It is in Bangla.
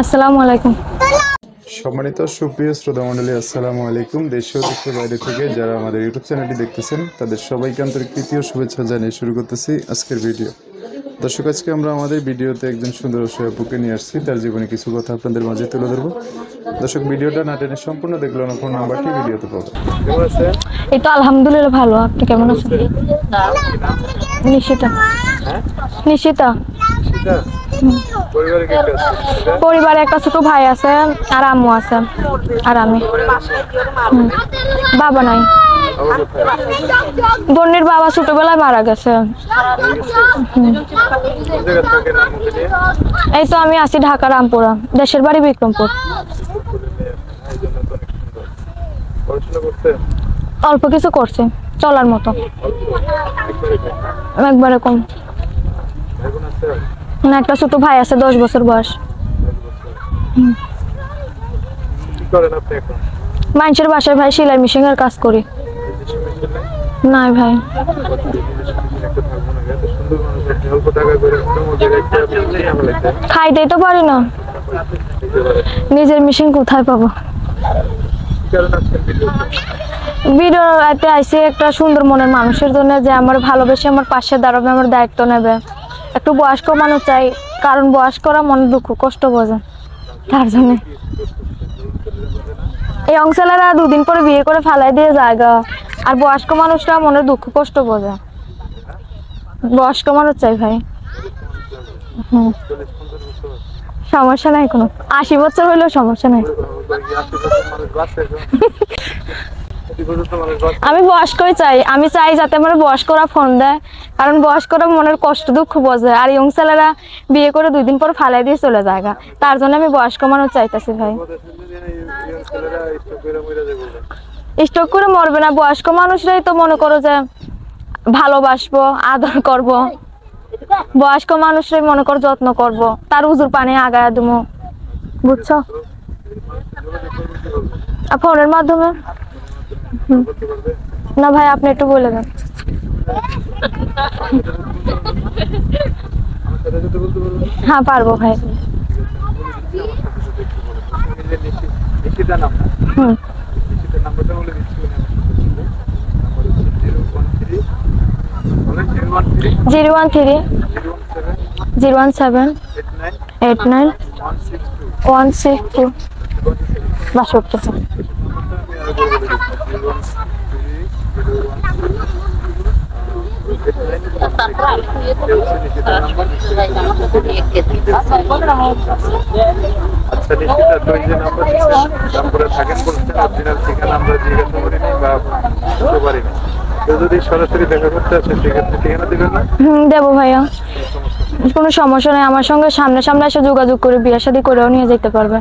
আসসালামু আলাইকুম। সম্মানিত সুপ্রিয় শ্রোতা মণ্ডলী আসসালামু আলাইকুম। দেশীয় দেশের বাইরে থেকে যারা আমাদের ইউটিউব চ্যানেলটি দেখতেছেন তাদের সবাইকে আন্তরিক তৃতীয় শুভেচ্ছা জানিয়ে শুরু করতেছি আজকের ভিডিও। দর্শক আজকে আমরা আমাদের ভিডিওতে একজন সুন্দর অসহায় আপুকে নিয়ে আসছি। তার জীবনে কিছু কথা আপনাদের মাঝে তুলে ধরবো। দর্শক ভিডিওটা না টেনে সম্পূর্ণ দেখল না ফোন নাম্বারটি ভিডিওতে পাবো এই তো আলহামদুলিল্লাহ ভালো। আপনি কেমন আছেন? নিশিতা। নিশিতা। পরিবারে একটা ছোট ভাই আছে আর আম্মু আছে, আর আমি। বাবা নাই। বন্যের বাবা ছোটবেলায় মারা গেছে। এই তো আমি আছি ঢাকা, রামপুরা, দেশের বাড়ি বিক্রমপুর। অল্প কিছু করছে, চলার মতো। একবারে কম। না একটা ছোট ভাই আছে দশ বছর বয়স। মানুষের বাসায় ভাই সেলাই মেশিনের কাজ করি। নাই না ভাই। খাইতেই তো পারি না। নিজের মেশিন কোথায় পাবো? ভিডিওতে আইসি একটা সুন্দর মনের মানুষের জন্য যে আমার ভালোবেসে আমার পাশে দাঁড়াবে আমার দায়িত্ব নেবে। একটু বয়স্ক মানুষ চাই, কারণ বয়স্করা মনে দুঃখ, কষ্ট বোঝে। তার জন্য। এই অংশালারা দুদিন পরে বিয়ে করে ফেলাই দিয়ে জায়গা আর বয়স্ক মানুষরা মনে দুঃখ, কষ্ট বোঝে। বয়স্ক মানুষ চাই ভাই। হুম। সমস্যা নাই কোনো। আশি বছর হইলেও সমস্যা নাই। আমি বয়স্কই চাই। আমি চাই যাতে আমার বয়স্করা ফোন দেয়। কারণ বয়স্করা মনের কষ্ট, দুঃখ বোঝে। আর ইয়ং ছেলেরা বিয়ে করে দুই দিন পর ফালাই দিয়ে চলে যায়। তার জন্য আমি বয়স্ক মানুষ চাইতেছি ভাই। স্টক করে মরবে না। বয়স্ক মানুষরাই তো মনে করো যে ভালোবাসবো, আদর করব। বয়স্ক মানুষরাই মনে কর যত্ন করব। তার উজুর পানি আগায় দেবো বুঝছ? ফোনের মাধ্যমে? না ভাই, আপনি একটু বলে দেন। হ্যাঁ পারব ভাই। হুম। Zero one three, zero one seven, eight nine, one six two. বাষট্টি। আচ্ছা নিশ্চিত তো যে নাম্বার নাম্বারে থাকেন বলছেন অরিজিনাল ঠিকানা আমরা জিজ্ঞাসা করিনি বা বুঝতে পারিনি। যদি সরাসরি দেখা করতে আসে সেক্ষেত্রে ঠিকানা দেবেন না? হুম দেবো ভাইয়া। কোনো সমস্যা নেই আমার সঙ্গে সামনে সামনে এসে যোগাযোগ করে বিয়ে শাদী করেও নিয়ে যেতে পারবে।